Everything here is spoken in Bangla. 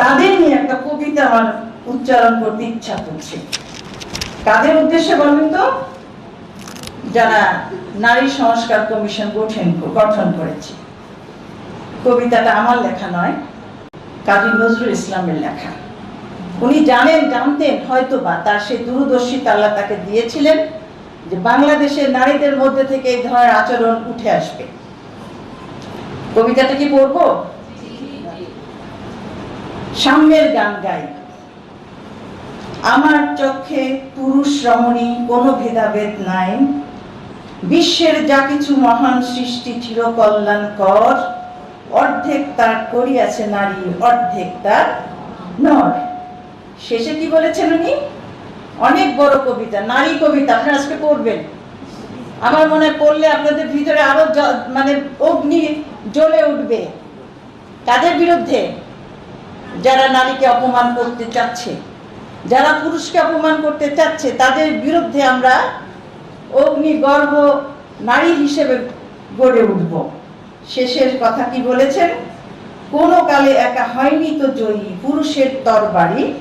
তাদের নিয়ে একটা কবিতা আমার উচ্চারণ করতে ইচ্ছা করছে। কাদের উদ্দেশ্যে বলুন তো? যারা নারী সংস্কার কমিশন গঠন গঠন করেছে। কবিতাটা আমার লেখা নয়, কাজী নজরুল ইসলামের লেখা। উনি জানেন, জানতেন হয়তো বা তার সেই দূরদর্শিতা আল্লাহ তাকে দিয়েছিলেন যে বাংলাদেশের নারীদের মধ্যে থেকে এই ধরনের আচরণ উঠে আসবে। কবিতাটা কি পড়ব? সাম্যের গান গাই। আমার চোখে পুরুষ রমণী কোনো ভেদাভেদ নাই। বিশ্বের যা কিছু মহান সৃষ্টি চির কল্যাণকর অর্ধেক তার করিয়াছে নারী, অর্ধেক তার নর। শেষে কি বলেছেন উনি? অনেক বড় কবিতা, নারী কবিতা, আপনারা আজকে পড়বেন। আমার মনে পড়লে আপনাদের ভিতরে আরও মানে অগ্নি জ্বলে উঠবে। কাদের বিরুদ্ধে? যারা নারীকে অপমান করতে চাচ্ছে, যারা পুরুষকে অপমান করতে চাচ্ছে, তাদের বিরুদ্ধে আমরা অগ্নিগর্ভ নারী হিসেবে গড়ে উঠব। শেষের কথা কি বলেছেন? কোনো কালে একা হয়নি তো জয়ী পুরুষের তরবারি।